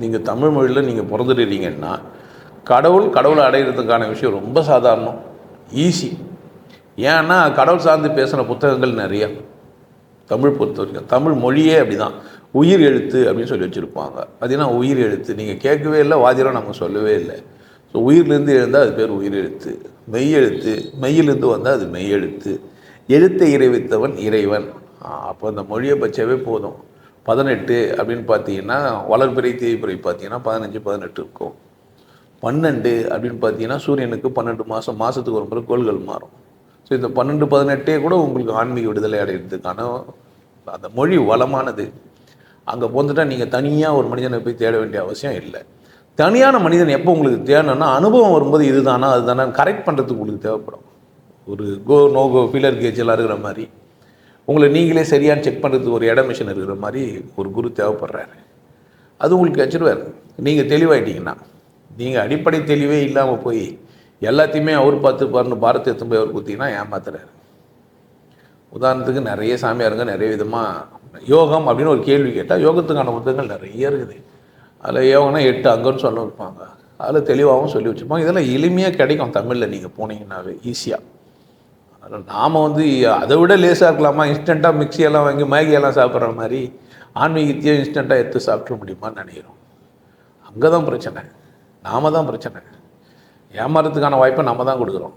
நீங்கள் தமிழ் மொழியில் நீங்கள் பிறந்துடுறீங்கன்னா கடவுள் கடவுளை அடையிறதுக்கான விஷயம் ரொம்ப சாதாரணம். ஈஸி ஏன்னா கடவுள் சார்ந்து பேசுகிற புத்தகங்கள் நிறையா. தமிழ் பொறுத்த வரைக்கும் தமிழ் மொழியே அப்படிதான். உயிர் எழுத்து அப்படின்னு சொல்லி வச்சுருப்பாங்க. பார்த்தீங்கன்னா உயிர் எழுத்து. நீங்கள் கேட்கவே இல்லை வாதிரம் நம்ம சொல்லவே இல்லை. ஸோ உயிர்லேருந்து எழுந்தால் அது பேர் உயிர் எழுத்து. மெய் எழுத்து மெய்யிலிருந்து வந்தால் அது மெய் எழுத்து. எழுத்தை இறைவித்தவன் இறைவன். அப்போ அந்த மொழியை பச்சவே போதும். பதினெட்டு அப்படின்னு பார்த்தீங்கன்னா வளர்பிறை தேய்பிறை பார்த்தீங்கன்னா பதினஞ்சு பதினெட்டு இருக்கும். பன்னெண்டு அப்படின்னு பார்த்தீங்கன்னா சூரியனுக்கு பன்னெண்டு மாதம் மாதத்துக்கு ஒரு முறை கோள்கள் மாறும். ஸோ இந்த பன்னெண்டு பதினெட்டே கூட உங்களுக்கு ஆன்மீக விடுதலை அடைகிறதுக்கான அந்த மொழி வளமானது. அங்கே போந்துட்டால் நீங்கள் தனியாக ஒரு மனிதனை போய் தேட வேண்டிய அவசியம் இல்லை. தனியான மனிதன் எப்போ உங்களுக்கு தேடணும்னா அனுபவம் வரும்போது இதுதானா அதுதானா கரெக்ட் பண்ணுறதுக்கு உங்களுக்கு தேவைப்படும். ஒரு go no go feeler gauge எல்லாம் இருக்கிற மாதிரி. உங்களை நீங்களே சரியான செக் பண்ணுறதுக்கு ஒரு இடம் மிஷின் இருக்கிற மாதிரி ஒரு குரு தேவைப்படுறாரு. அது உங்களுக்கு வச்சிருவார் நீங்கள் தெளிவாயிட்டீங்கன்னா நீங்கள் அடிப்படை தெளிவே இல்லாமல் போய் எல்லாத்தையுமே அவர் பார்த்து பாருன்னு பாரத்தை எடுத்து போய் அவர் குத்திங்கன்னா ஏமாத்துறாரு. உதாரணத்துக்கு நிறைய சாமியாருங்க நிறைய விதமாக யோகம் அப்படின்னு ஒரு கேள்வி கேட்டால் யோகத்துக்கான புத்தகங்கள் நிறைய இருக்குது. அதில் யோகம்னா எட்டு அங்கன்னு சொல்ல வைப்பாங்க. அதில் தெளிவாகவும் சொல்லி வச்சுருப்பாங்க. இதெல்லாம் எளிமையாக கிடைக்கும் தமிழில் நீங்கள் போனீங்கன்னாவே ஈஸியாக நாம் வந்து அதை விட லேசாக இருக்கலாமா? இன்ஸ்டண்ட்டாக மிக்சியெல்லாம் வாங்கி மேகியெல்லாம் சாப்பிட்ற மாதிரி ஆன்மீகத்தையும் இன்ஸ்டண்ட்டாக எடுத்து சாப்பிட முடியுமான்னு நினைக்கிறோம். அங்கே தான் பிரச்சனை. நாம தான் பிரச்சனை. ஏமாறதுக்கான வாய்ப்பை நம்ம தான் கொடுக்குறோம்.